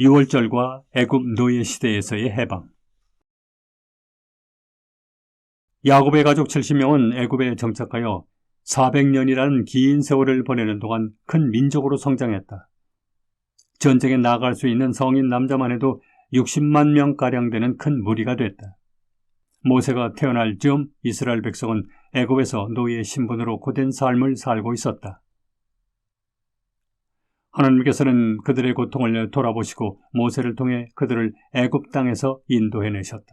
6월절과 애굽 노예 시대에서의 해방 야곱의 가족 70명은 애굽에 정착하여 400년이라는 긴 세월을 보내는 동안 큰 민족으로 성장했다. 전쟁에 나갈 수 있는 성인 남자만 해도 60만 명가량 되는 큰 무리가 됐다. 모세가 태어날 즈음 이스라엘 백성은 애굽에서 노예 신분으로 고된 삶을 살고 있었다. 하나님께서는 그들의 고통을 돌아보시고 모세를 통해 그들을 애굽 땅에서 인도해 내셨다.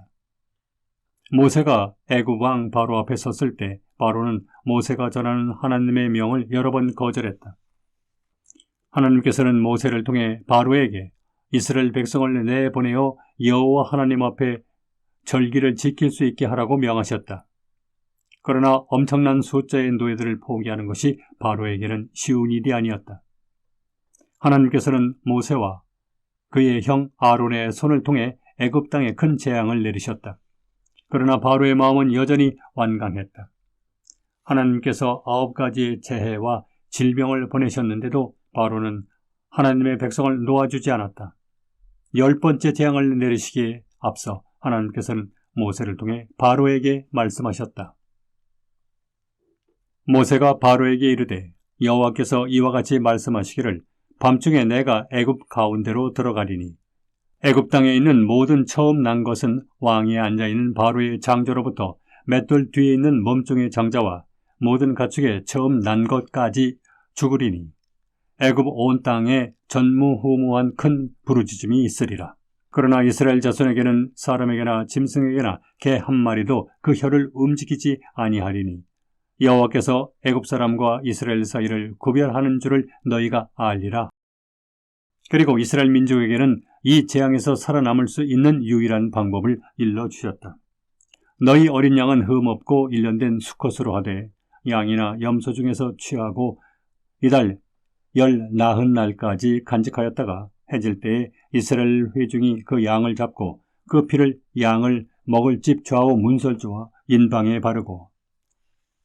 모세가 애굽 왕 바로 앞에 섰을 때 바로는 모세가 전하는 하나님의 명을 여러 번 거절했다. 하나님께서는 모세를 통해 바로에게 이스라엘 백성을 내보내어 여호와 하나님 앞에 절기를 지킬 수 있게 하라고 명하셨다. 그러나 엄청난 숫자의 노예들을 포기하는 것이 바로에게는 쉬운 일이 아니었다. 하나님께서는 모세와 그의 형 아론의 손을 통해 애굽 땅에 큰 재앙을 내리셨다. 그러나 바로의 마음은 여전히 완강했다. 하나님께서 아홉 가지의 재해와 질병을 보내셨는데도 바로는 하나님의 백성을 놓아주지 않았다. 열 번째 재앙을 내리시기에 앞서 하나님께서는 모세를 통해 바로에게 말씀하셨다. 모세가 바로에게 이르되 여호와께서 이와 같이 말씀하시기를 밤중에 내가 애굽 가운데로 들어가리니. 애굽 땅에 있는 모든 처음 난 것은 왕위에 앉아 있는 바로의 장조로부터 맷돌 뒤에 있는 몸종의 장자와 모든 가축의 처음 난 것까지 죽으리니. 애굽 온 땅에 전무후무한 큰 부르짖음이 있으리라. 그러나 이스라엘 자손에게는 사람에게나 짐승에게나 개 한 마리도 그 혀를 움직이지 아니하리니 여호와께서 애굽 사람과 이스라엘 사이를 구별하는 줄을 너희가 알리라. 그리고 이스라엘 민족에게는 이 재앙에서 살아남을 수 있는 유일한 방법을 일러 주셨다. 너희 어린 양은 흠 없고 일련된 수컷으로 하되 양이나 염소 중에서 취하고 이달 열 나흔 날까지 간직하였다가 해질 때에 이스라엘 회중이 그 양을 잡고 그 피를 양을 먹을 집 좌우 문설주와 인방에 바르고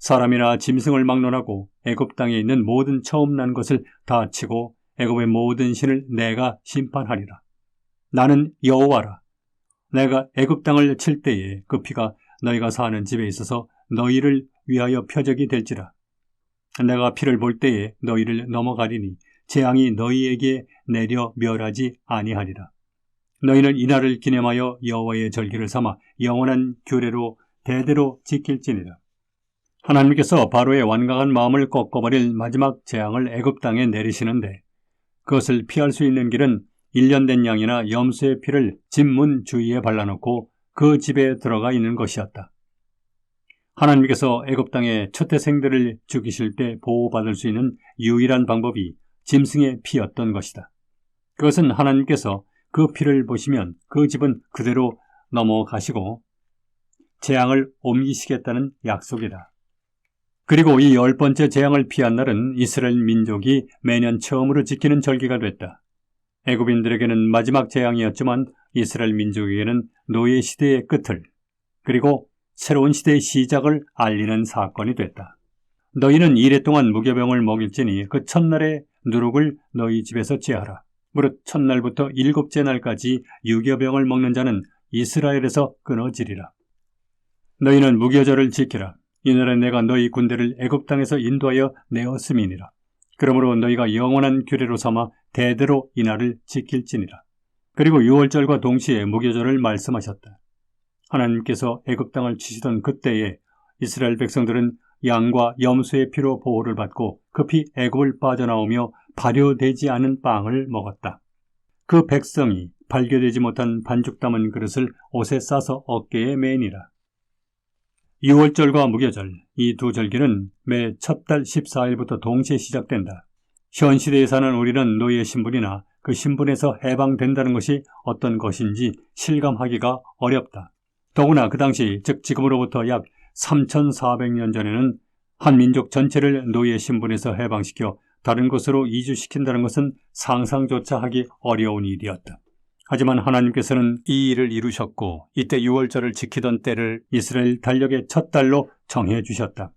사람이나 짐승을 막론하고 애굽 땅에 있는 모든 처음 난 것을 다 치고 애굽의 모든 신을 내가 심판하리라. 나는 여호와라. 내가 애굽 땅을 칠 때에 그 피가 너희가 사는 집에 있어서 너희를 위하여 표적이 될지라. 내가 피를 볼 때에 너희를 넘어가리니 재앙이 너희에게 내려 멸하지 아니하리라. 너희는 이날을 기념하여 여호와의 절기를 삼아 영원한 규례로 대대로 지킬지니라. 하나님께서 바로의 완강한 마음을 꺾어버릴 마지막 재앙을 애굽 땅에 내리시는데 그것을 피할 수 있는 길은 일년된 양이나 염소의 피를 집문 주위에 발라놓고 그 집에 들어가 있는 것이었다. 하나님께서 애굽 땅에 초태생들을 죽이실 때 보호받을 수 있는 유일한 방법이 짐승의 피였던 것이다. 그것은 하나님께서 그 피를 보시면 그 집은 그대로 넘어가시고 재앙을 옮기시겠다는 약속이다. 그리고 이 열 번째 재앙을 피한 날은 이스라엘 민족이 매년 처음으로 지키는 절기가 됐다. 애굽인들에게는 마지막 재앙이었지만 이스라엘 민족에게는 노예 시대의 끝을 그리고 새로운 시대의 시작을 알리는 사건이 됐다. 너희는 이래 동안 무교병을 먹일지니 그 첫날에 누룩을 너희 집에서 제하라. 무릇 첫날부터 일곱째 날까지 유교병을 먹는 자는 이스라엘에서 끊어지리라. 너희는 무교절을 지키라. 이날에 내가 너희 군대를 애굽 땅에서 인도하여 내었음이니라. 그러므로 너희가 영원한 규례로 삼아 대대로 이날을 지킬지니라. 그리고 유월절과 동시에 무교절을 말씀하셨다. 하나님께서 애굽 땅을 치시던 그때에 이스라엘 백성들은 양과 염소의 피로 보호를 받고 급히 애굽을 빠져나오며 발효되지 않은 빵을 먹었다. 그 백성이 발교되지 못한 반죽 담은 그릇을 옷에 싸서 어깨에 매니라. 6월절과 무교절, 이 두 절기는 매 첫 달 14일부터 동시에 시작된다. 현 시대에 사는 우리는 노예 신분이나 그 신분에서 해방된다는 것이 어떤 것인지 실감하기가 어렵다. 더구나 그 당시, 즉 지금으로부터 약 3,400년 전에는 한 민족 전체를 노예 신분에서 해방시켜 다른 곳으로 이주시킨다는 것은 상상조차 하기 어려운 일이었다. 하지만 하나님께서는 이 일을 이루셨고 이때 유월절을 지키던 때를 이스라엘 달력의 첫 달로 정해 주셨다.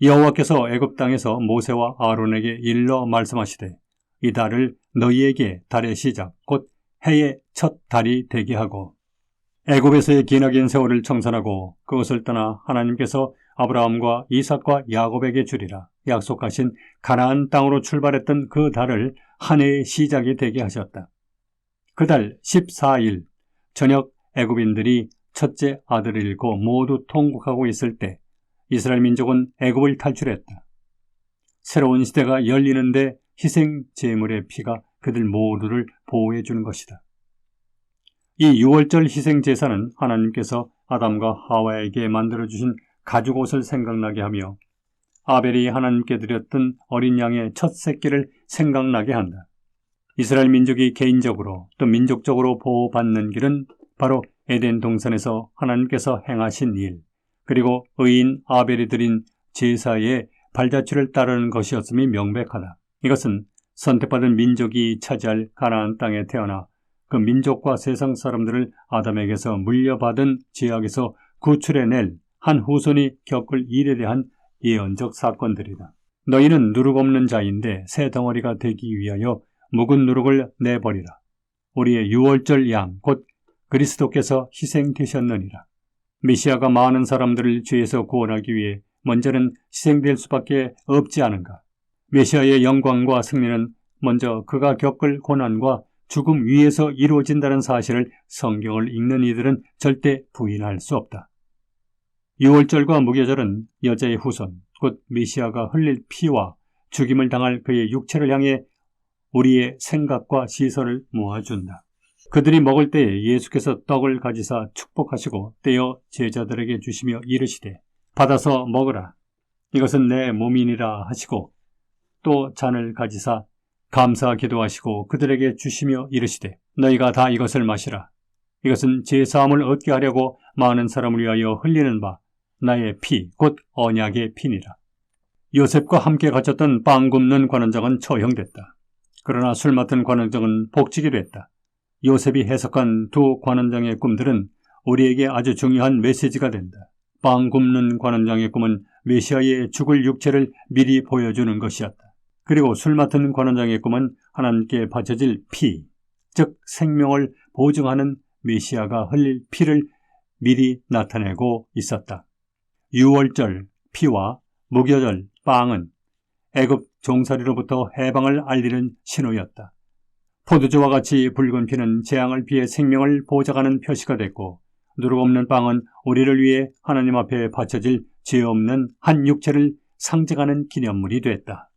여호와께서 애굽 땅에서 모세와 아론에게 일러 말씀하시되 이 달을 너희에게 달의 시작 곧 해의 첫 달이 되게 하고 애굽에서의 기나긴 세월을 청산하고 그것을 떠나 하나님께서 아브라함과 이삭과 야곱에게 주리라 약속하신 가나안 땅으로 출발했던 그 달을 한 해의 시작이 되게 하셨다. 그달 14일 저녁 애굽인들이 첫째 아들을 잃고 모두 통곡하고 있을 때 이스라엘 민족은 애굽을 탈출했다. 새로운 시대가 열리는데 희생 제물의 피가 그들 모두를 보호해 주는 것이다. 이 6월절 희생 제사는 하나님께서 아담과 하와에게 만들어 주신 가죽 옷을 생각나게 하며 아벨이 하나님께 드렸던 어린 양의 첫 새끼를 생각나게 한다. 이스라엘 민족이 개인적으로 또 민족적으로 보호받는 길은 바로 에덴 동산에서 하나님께서 행하신 일, 그리고 의인 아벨이 드린 제사의 발자취를 따르는 것이었음이 명백하다. 이것은 선택받은 민족이 차지할 가나안 땅에 태어나 그 민족과 세상 사람들을 아담에게서 물려받은 죄악에서 구출해낼 한 후손이 겪을 일에 대한 예언적 사건들이다. 너희는 누룩 없는 자인데 새 덩어리가 되기 위하여 묵은 누룩을 내버리라. 우리의 유월절 양, 곧 그리스도께서 희생되셨느니라. 메시아가 많은 사람들을 죄에서 구원하기 위해 먼저는 희생될 수밖에 없지 않은가. 메시아의 영광과 승리는 먼저 그가 겪을 고난과 죽음 위에서 이루어진다는 사실을 성경을 읽는 이들은 절대 부인할 수 없다. 유월절과 무교절은 여자의 후손, 곧 메시아가 흘릴 피와 죽임을 당할 그의 육체를 향해 우리의 생각과 시선을 모아준다. 그들이 먹을 때에 예수께서 떡을 가지사 축복하시고 떼어 제자들에게 주시며 이르시되 받아서 먹으라. 이것은 내 몸이니라 하시고 또 잔을 가지사 감사 기도하시고 그들에게 주시며 이르시되 너희가 다 이것을 마시라. 이것은 제 사함을 얻게 하려고 많은 사람을 위하여 흘리는 바 나의 피, 곧 언약의 피니라. 요셉과 함께 갇혔던 빵 굽는 관원장은 처형됐다. 그러나 술 맡은 관원장은 복직이 됐다. 요셉이 해석한 두 관원장의 꿈들은 우리에게 아주 중요한 메시지가 된다. 빵 굽는 관원장의 꿈은 메시아의 죽을 육체를 미리 보여주는 것이었다. 그리고 술 맡은 관원장의 꿈은 하나님께 바쳐질 피, 즉 생명을 보증하는 메시아가 흘릴 피를 미리 나타내고 있었다. 유월절 피와 무교절 빵은 애굽 종살이로부터 해방을 알리는 신호였다. 포도주와 같이 붉은 피는 재앙을 피해 생명을 보장하는 표시가 됐고 누룩 없는 빵은 우리를 위해 하나님 앞에 바쳐질 죄 없는 한 육체를 상징하는 기념물이 됐다.